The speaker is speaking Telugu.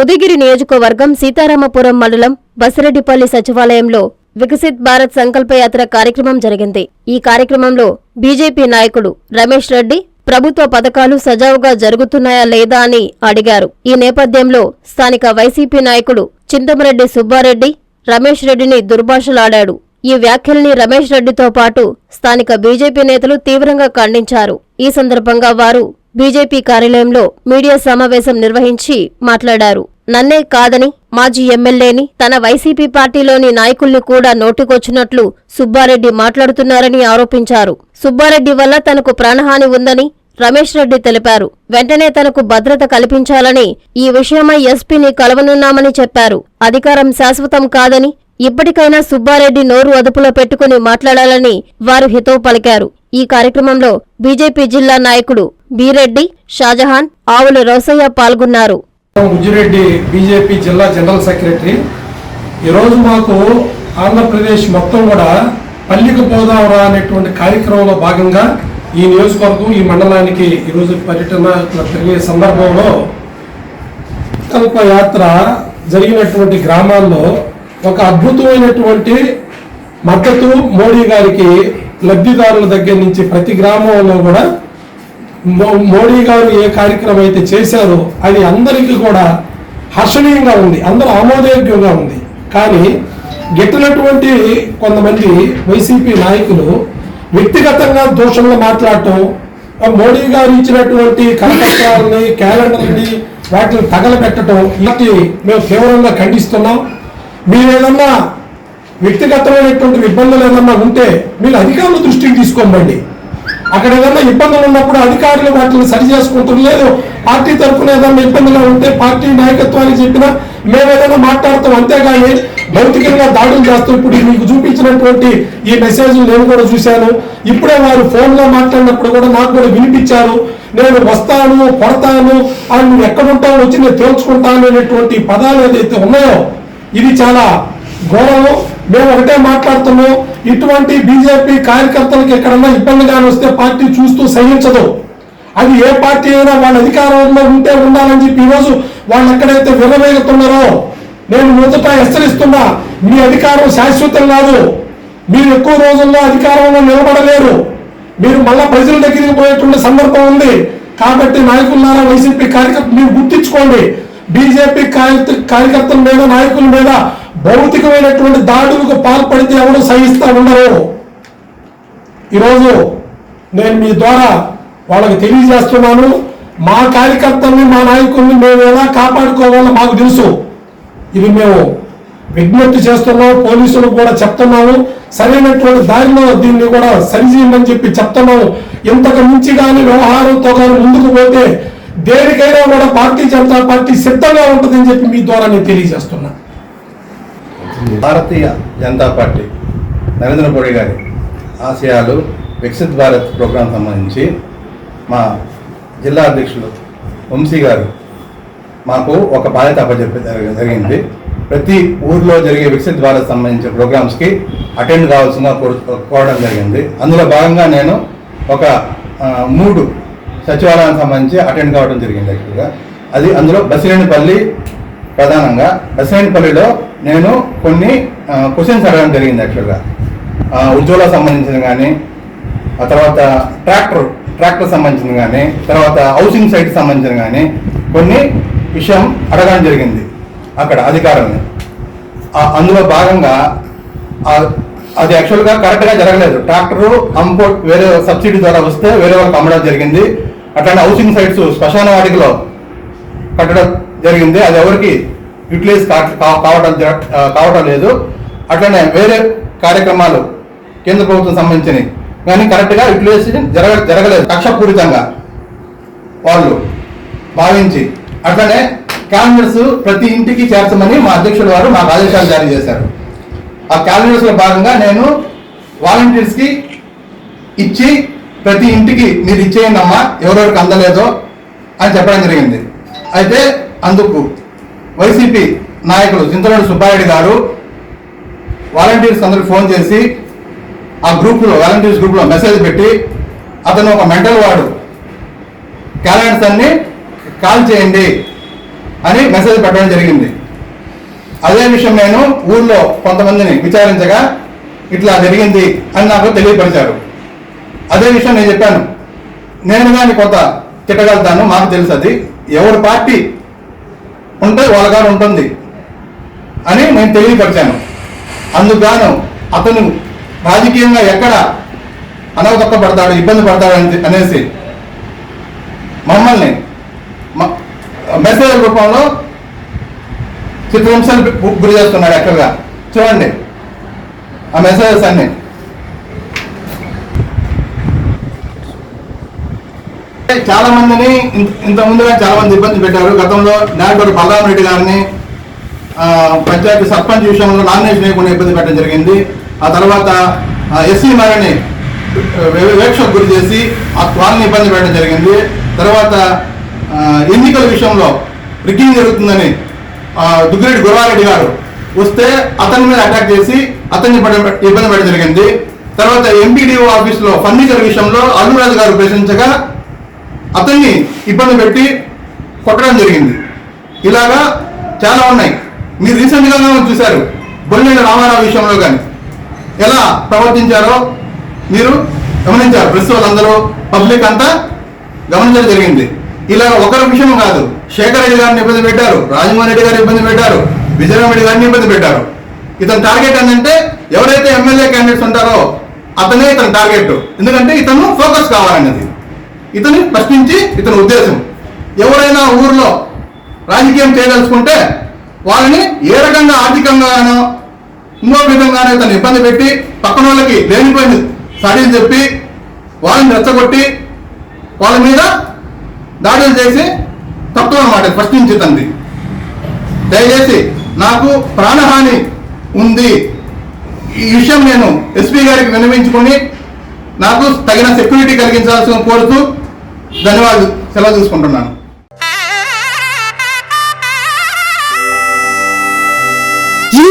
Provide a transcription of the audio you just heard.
ఉదయగిరి నియోజకవర్గం సీతారామపురం మండలం బసిరెడ్డిపల్లి సచివాలయంలో వికసిత్ భారత్ సంకల్పయాత్ర కార్యక్రమం జరిగింది. ఈ కార్యక్రమంలో బీజేపీ నాయకుడు రమేష్ రెడ్డి ప్రభుత్వ పథకాలు సజావుగా జరుగుతున్నాయా లేదా అని అడిగారు. ఈ నేపథ్యంలో స్థానిక వైసీపీ నాయకుడు చింతమరెడ్డి సుబ్బారెడ్డి రమేష్ రెడ్డిని దుర్భాషలాడాడు. ఈ వ్యాఖ్యల్ని రమేష్ రెడ్డితో పాటు స్థానిక బీజేపీ నేతలు తీవ్రంగా ఖండించారు. ఈ సందర్భంగా వారు బీజేపీ కార్యాలయంలో మీడియా సమావేశం నిర్వహించి మాట్లాడారు. నన్నే కాదని మాజీ ఎమ్మెల్యేని తన వైసీపీ పార్టీలోని నాయకుల్ని కూడా నోటికొచ్చినట్లు సుబ్బారెడ్డి మాట్లాడుతున్నారని ఆరోపించారు. సుబ్బారెడ్డి వల్ల తనకు ప్రాణహాని ఉందని రమేష్ రెడ్డి తెలిపారు. వెంటనే తనకు భద్రత కల్పించాలని ఈ విషయమై ఎస్పీని కలవనున్నామని చెప్పారు. అధికారం శాశ్వతం కాదని ఇప్పటికైనా సుబ్బారెడ్డి నోరు అదుపులో పెట్టుకుని మాట్లాడాలని వారు హితవు పలికారు. ఈ కార్యక్రమంలో బీజేపీ జిల్లా నాయకుడు బీరెడ్డి షాజహాన్ ఆవుల రోసయ్య పాల్గొన్నారు. బుజ్జిరెడ్డి బీజేపీ జిల్లా జనరల్ సెక్రటరీ. ఈరోజు మాకు ఆంధ్రప్రదేశ్ మొత్తం కూడా పల్లికి పోదాంరా అనేటువంటి కార్యక్రమంలో భాగంగా ఈ నియోజకవర్గం ఈ మండలానికి ఈరోజు పర్యటన జరిగే సందర్భంలో సంకల్ప యాత్ర జరిగినటువంటి గ్రామాల్లో ఒక అద్భుతమైనటువంటి మద్దతు మోడీ గారికి లబ్ధిదారుల దగ్గర నుంచి ప్రతి గ్రామంలో కూడా మోడీ గారు ఏ కార్యక్రమం అయితే చేశారో అది అందరికీ కూడా హర్షణీయంగా ఉంది. అందరూ ఆమోదయోగ్యంగా ఉంది. కానీ గిట్టినటువంటి కొంతమంది వైసీపీ నాయకులు వ్యక్తిగతంగా దోషంలో మాట్లాడటం మోడీ గారు ఇచ్చినటువంటి కరపత్రాలని క్యాలెండర్ని వాటిని తగలబెట్టడం ఇలాంటి మేము తీవ్రంగా ఖండిస్తున్నాం. మీరేదన్నా వ్యక్తిగతమైనటువంటి ఇబ్బందులు ఏదన్నా ఉంటే మీరు అధికారుల దృష్టికి తీసుకోమండి అక్కడ ఏదైనా ఇబ్బందులు ఉన్నప్పుడు అధికారులు వాటిని సరి చేసుకుంటారు లేదు పార్టీ తరఫున ఏదైనా ఇబ్బందులు ఉంటే పార్టీ నాయకత్వానికి చెప్పినా మేము ఏదైనా మాట్లాడతాం. అంతేగాని భౌతికంగా దాడులు చేస్తూ ఇప్పుడు మీకు చూపించినటువంటి ఈ మెసేజ్ నేను కూడా చూశాను. ఇప్పుడే వారు ఫోన్లో మాట్లాడినప్పుడు కూడా నాకు కూడా వినిపించారు. నేను వస్తాను కొడతాను అని నువ్వు ఎక్కడుంటావు వచ్చి నేను తేల్చుకుంటాను అనేటువంటి పదాలు ఏదైతే ఉన్నాయో ఇది చాలా ఘోరము. మేము ఒకటే మాట్లాడుతున్నాం. ఇటువంటి బీజేపీ కార్యకర్తలకు ఎక్కడన్నా ఇబ్బందిగానే వస్తే పార్టీ చూస్తూ సహించదు. అది ఏ పార్టీ అయినా వాళ్ళ అధికారంలో ఉంటే ఉండాలని చెప్పి ఈరోజు వాళ్ళు ఎక్కడైతే విరవేగుతున్నారో నేను మొదట హెచ్చరిస్తున్నా మీ అధికారం శాశ్వతం కాదు. మీరు ఎక్కువ రోజుల్లో అధికారంలో నిలబడలేరు. మీరు మళ్ళా ప్రజల దగ్గరికి పోయేటువంటి సందర్భం ఉంది. కాబట్టి నాయకులారా వైసీపీ కార్యకర్త మీరు గుర్తించుకోండి. బీజేపీ కార్యకర్తల మీద నాయకుల మీద భౌతికమైనటువంటి దాడులకు పాల్పడితే ఎవరు సహిస్తా ఉండరు. ఈరోజు నేను మీ ద్వారా వాళ్ళకి తెలియజేస్తున్నాను మా కార్యకర్తల్ని మా నాయకుల్ని మేము ఎలా కాపాడుకోవాలో మాకు తెలుసు. ఇది మేము విజ్ఞప్తి చేస్తున్నాం పోలీసులకు కూడా చెప్తున్నాము సరైనటువంటి దారిలో దీన్ని కూడా సరిచేయమని చెప్పి చెప్తున్నాము. ఇంతకు మించి కానీ వ్యవహారంతో కానీ ముందుకు పోతే దేనికైనా కూడా భారతీయ జనతా పార్టీ సిద్ధంగా ఉంటుందని చెప్పి మీ ద్వారా నేను తెలియజేస్తున్నా. భారతీయ జనతా పార్టీ నరేంద్ర మోడీ గారి ఆశయాలు వికసిత్ భారత్ ప్రోగ్రాం సంబంధించి మా జిల్లా అధ్యక్షులు వంశీ గారు మాకు ఒక బాధ్యత అప్పచెప్పి జరిగింది. ప్రతి ఊర్లో జరిగే వికసిత్ భారత్ సంబంధించిన ప్రోగ్రామ్స్కి అటెండ్ కావాల్సిన కోరడం జరిగింది. అందులో భాగంగా నేను ఒక మూడు సచివాలయానికి సంబంధించి అటెండ్ కావడం జరిగింది యాక్చువల్గా అది అందులో బసిరేణిపల్లి ప్రధానంగా. బసిరేణిపల్లిలో నేను కొన్ని క్వశ్చన్స్ అడగడం జరిగింది యాక్చువల్గా ఉజ్వల సంబంధించిన కానీ ఆ తర్వాత ట్రాక్టర్ ట్రాక్టర్ సంబంధించిన కానీ తర్వాత హౌసింగ్ సైట్ సంబంధించిన కానీ కొన్ని విషయం అడగడం జరిగింది అక్కడ అధికారులని. అందులో భాగంగా అది యాక్చువల్గా కరెక్ట్గా జరగలేదు. ట్రాక్టరు అంపోర్ట్ వేరే సబ్సిడీ ద్వారా వస్తే వేరే వాళ్ళకి అమ్మడం జరిగింది. అట్లాంటి హౌసింగ్ సైట్స్ శ్మశాన వాటికలో కట్టడం జరిగింది. అది ఎవరికి యూటిలైజ్ కా- కావడం కావడం లేదు. అట్లనే వేరే కార్యక్రమాలు కేంద్ర ప్రభుత్వం సంబంధించినవి. కానీ కరెక్ట్గా యూటిలైజేషన్ జరగ జరగలేదు. కక్షపూరితంగా వాళ్ళు భావించి. అట్లనే క్యాలెండర్స్ ప్రతి ఇంటికి చేర్చమని మా అధ్యక్షుల వారు మాకు ఆదేశాలు జారీ చేశారు. ఆ క్యాలెండర్స్లో భాగంగా నేను వాలంటీర్స్కి ఇచ్చి ప్రతి ఇంటికి మీరు ఇచ్చేయండి అమ్మా ఎవరెవరికి అందలేదో అని చెప్పడం జరిగింది. అయితే అందుకు వైసీపీ నాయకుడు చింతలూరు సుబ్బారెడ్డి గారు వాలంటీర్స్ అందరికి ఫోన్ చేసి ఆ గ్రూప్లో వాలంటీర్స్ గ్రూప్లో మెసేజ్ పెట్టి అతను ఒక మెంటల్ వాడు క్యాలెండర్స్ అన్ని కాల్ చేయండి అని మెసేజ్ పెట్టడం జరిగింది. అదే విషయం నేను ఊళ్ళో కొంతమందిని విచారించగా ఇట్లా జరిగింది అని నాకు తెలియపరిచారు. అదే విషయం నేను చెప్పాను. నేను కానీ కొంత తిట్టగలుగుతాను మాకు తెలుసు అది. ఎవరి పార్టీ ఉంటే వాళ్ళ ఉంటుంది అని నేను తెలియపరిచాను. అందుకుగాను అతను రాజకీయంగా ఎక్కడ అనవదొక్కబడతాడు ఇబ్బంది పడతాడు అని- అనేసి మమ్మల్ని మ- మెసేజ్ రూపంలో చిత్రహింసలు గురి చేస్తున్నాడు ఎక్కడగా చూడండి. ఆ మెసేజెస్ అన్ని. చాలా మందిని ఇంత- ముందుగా చాలా మంది ఇబ్బంది పెట్టారు. గతంలో నాయకుడు బలరాం రెడ్డి గారిని పంచాయతీ సర్పంచ్ విషయంలో నామినేషన్ వేయకుండా ఇబ్బంది పెట్టడం జరిగింది. ఆ తర్వాత ఎస్సీ మారిని వేక్షకు గురి చేసి ఆ వాళ్ళని ఇబ్బంది పెట్టడం జరిగింది. తర్వాత ఎన్నికల విషయంలో రిగ్గింగ్ జరుగుతుందని దుగ్గిరెడ్డి గురవారెడ్డి గారు వస్తే అతని మీద అటాక్ చేసి అతన్ని ఇబ్బంది ఇబ్బంది పెట్టడం జరిగింది. తర్వాత ఎంపీడీఓ ఆఫీస్లో ఫర్నిచర్ విషయంలో అల్లురాజు గారు ప్రశ్నించగా అతన్ని ఇబ్బంది పెట్టి కొట్టడం జరిగింది. ఇలాగా చాలా ఉన్నాయి. మీరు రీసెంట్గా చూశారు. బొల్లిన రామారావు విషయంలో కానీ ఎలా ప్రవర్తించారో మీరు గమనించారు. ప్రెస్ వాళ్ళందరూ పబ్లిక్ అంతా గమనించడం జరిగింది. ఇలా ఒకరి విషయం కాదు. శేఖర్ రెడ్డి గారిని ఇబ్బంది పెట్టారు. రాజమోహన్ రెడ్డి గారిని ఇబ్బంది పెట్టారు. విజయరామరెడ్డి గారిని ఇబ్బంది పెట్టారు. ఇతని టార్గెట్ ఏంటంటే ఎవరైతే ఎమ్మెల్యే క్యాండిడేట్స్ ఉంటారో అతనే ఇతని టార్గెట్. ఎందుకంటే ఇతను ఫోకస్ కావాలన్నది. ఇతని ప్రశ్నించి ఇతని ఉద్దేశం. ఎవరైనా ఊర్లో రాజకీయం చేయదలుచుకుంటే వాళ్ళని ఏ రకంగా ఆర్థికంగానో ఇంకో విధంగానో ఇతను ఇబ్బంది పెట్టి పక్కన వాళ్ళకి లేనిపోయిన సాడీలు చెప్పి వాళ్ళని రెచ్చగొట్టి వాళ్ళ మీద దాడులు చేసి తప్పు అనమాట ప్రశ్నించి తంది దయచేసి నాకు ప్రాణహాని ఉంది. ఈ విషయం నేను ఎస్పీ గారికి విన్నవించుకొని నాకు తగిన సెక్యూరిటీ కలిగించాల్సిన కోరుతూ ధన్యవాదాలు. సెలవు తీసుకుంటున్నాను